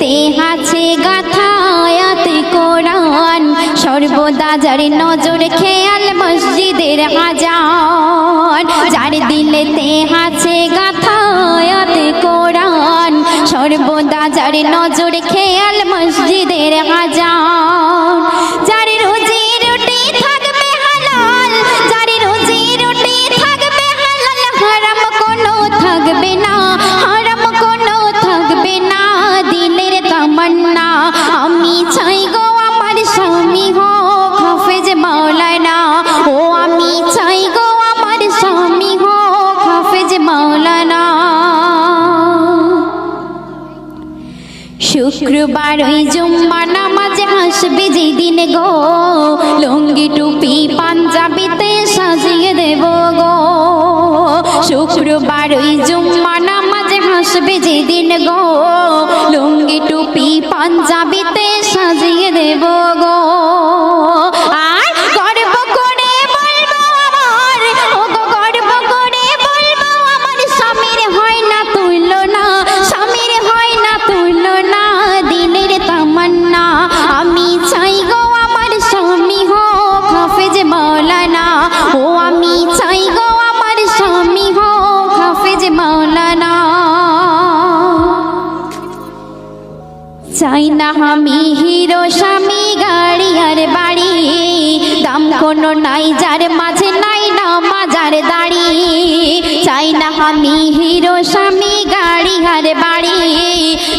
তে আছে গাথায়াত কোরআন। সর্বদা যার নজর খেয়াল মসজিদের আজান। যার দিলেতে আছে গাথায়াত কোরআন। সর্বদা যার নজর খেয়াল শুক্রবার ওই জুম্মা নামাজে হাসবে যেদিন গো। লুঙ্গি, টুপি, পাঞ্জাবিতে সাজিয়ে দেব গো। শুক্রবার ওই জুম্মা নামাজে হাসবে যেদিন গো। লুঙ্গি, টুপি, পাঞ্জাবিতে সাজিয়ে দেব গো। না আমি হিরো স্বামী, গাড়ি আর বাড়ি। দাম কোনো নাই, যার মাঝে নাই না মাজার দাড়ি। চাই না আমি হিরো স্বামী, গাড়ি আর বাড়ি।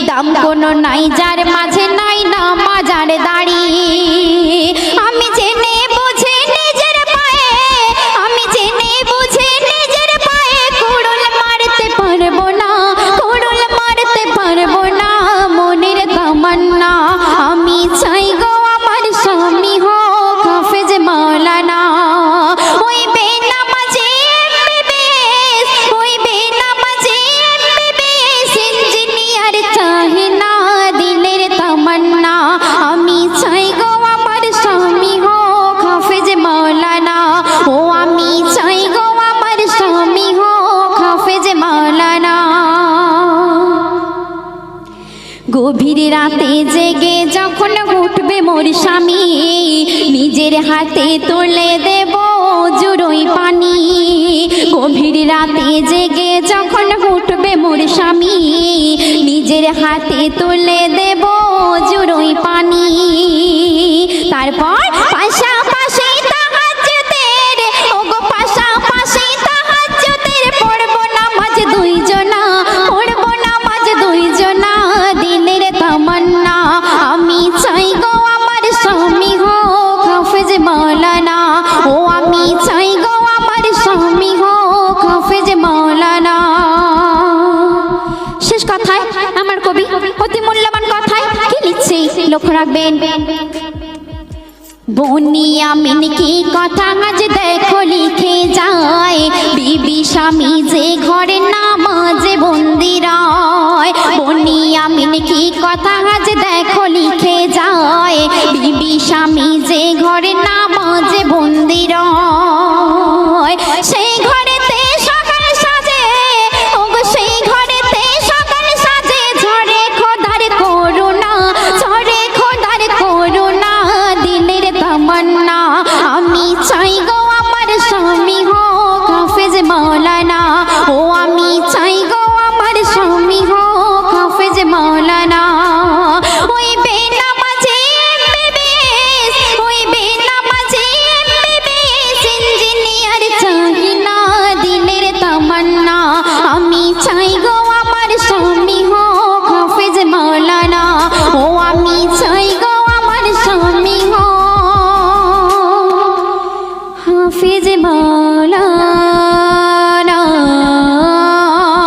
দাম কোনো নাই, যার মাঝে নাই যখন উঠবে মোর স্বামী, নিজের হাতে তুলে দেব জুড়োই পানি। গভীর রাতে জেগে যখন উঠবে মোর স্বামী, নিজের হাতে তুলে দেব লক্ষ্য রাখবেন। বনিয়া মিন কি কথা আজ দেখো লিখে যায়। বিবি স্বামী যে ঘরে নামাজে বন্দিরায় বনিয়ামিন কি কথা আজ দেখো লিখে যায়। বিবি স্বামী যে ঘরে না